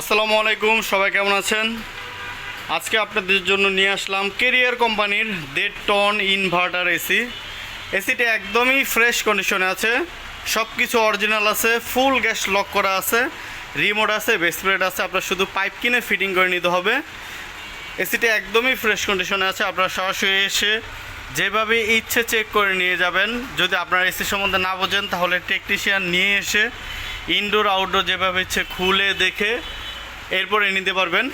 আসসালামু আলাইকুম, সবাই কেমন আছেন? আজকে আপনাদের জন্য নিয়ে আসলাম কেরিয়ার কোম্পানির দেড় টন ইনভার্টার এসি এসিটা একদমই ফ্রেশ কন্ডিশনে আছে সব কিছু অরিজিনাল আছে ফুল গ্যাস লক করা আছে রিমোট আছে বেসপ্লেট আছে, আপনার শুধু পাইপ কিনে ফিটিং করে নিতে হবে। এসিটা একদমই ফ্রেশ কন্ডিশনে আছে, আপনারা সরাসরি এসে যেভাবে ইচ্ছে চেক করে নিয়ে যাবেন, যদি আপনার এসি সম্বন্ধে না বোঝেন, তাহলে টেকনিশিয়ান নিয়ে এসে ইনডোর আউটডোর যেভাবে ইচ্ছে খুলে দেখে এরপরে নিতে পারবেন।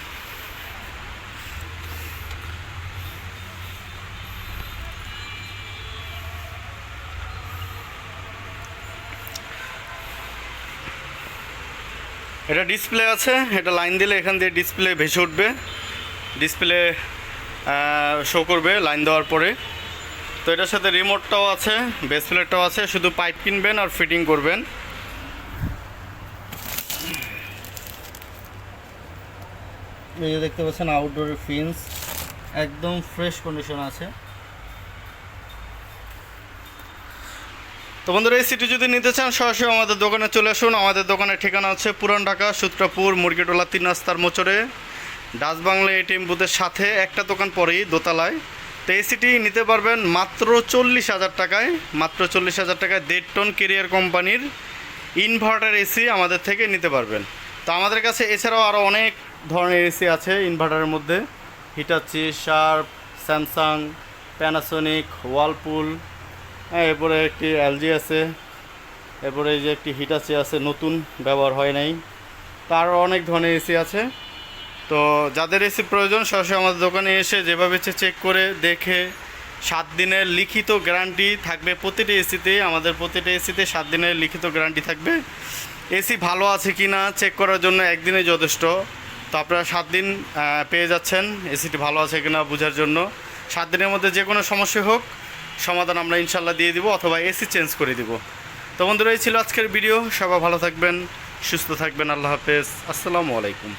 এটা ডিসপ্লে আছে, এটা লাইন দিলে এখান দিয়ে ডিসপ্লে ভেসে উঠবে। ডিসপ্লে শো করবে লাইন দেওয়ার পরে। তো এটার সাথে রিমোটটাও আছে বেস প্লেটটাও আছে, শুধু পাইপ কিনবেন আর ফিটিং করবেন। এই দেখতে পাচ্ছেন আউটডোরের ফিন্স একদম ফ্রেশ কন্ডিশন আছে। তো বন্ধুরা, এই সিটি যদি নিতে চান, সরাসরি আমাদের দোকানে চলে আসুন। আমাদের দোকানের ঠিকানা হচ্ছে পুরান ঢাকা, সূত্রাপুর, মুরগিটোলা, তিন রাস্তার মোচরে ডাচ বাংলা এটিএম বুথের সাথে একটা দোকান পরেই দোতলায়। তো এই সিটি নিতে পারবেন মাত্র চল্লিশ হাজার টাকায়, মাত্র চল্লিশ হাজার টাকায় দেড় টন কেরিয়ার কোম্পানির ইনভার্টার এসি আমাদের থেকে নিতে পারবেন। তো আমাদের কাছে এছাড়াও আরও অনেক ধরনের এসি আছে ইনভার্টারের মধ্যে। Hitachi Sharp Samsung Panasonic Whirlpool হ্যাঁ এরপরে একটি এলজি আছে। এরপরে এই যে একটি হিটাচি আছে, নতুন, ব্যবহার হয় নাই। তার অনেক ধরনের এসি আছে। তো যাদের এসি প্রয়োজন সরাসরি আমাদের দোকানে এসে যেভাবে চেক করে, দেখে সাত দিনের লিখিত গ্যারান্টি থাকবে প্রতিটি এসিতে, আমাদের প্রতিটি এসিতে সাত দিনের লিখিত গ্যারান্টি থাকবে। এসি ভালো আছে কি না চেক করার জন্য একদিনে যথেষ্ট। তো আপনারা সাত দিন পেয়ে যাচ্ছেন, এসিটি ভালো আছে কি না বোঝার জন্য। সাত দিনের মধ্যে যে কোনো সমস্যা হোক, সমাধান আমরা ইনশাল্লাহ দিয়ে দিব অথবা এসি চেঞ্জ করে দিব। তো বন্ধুরা, এই ছিল আজকের ভিডিও। সবাই ভালো থাকবেন, সুস্থ থাকবেন। আল্লাহ হাফেজ। আসসালামু আলাইকুম।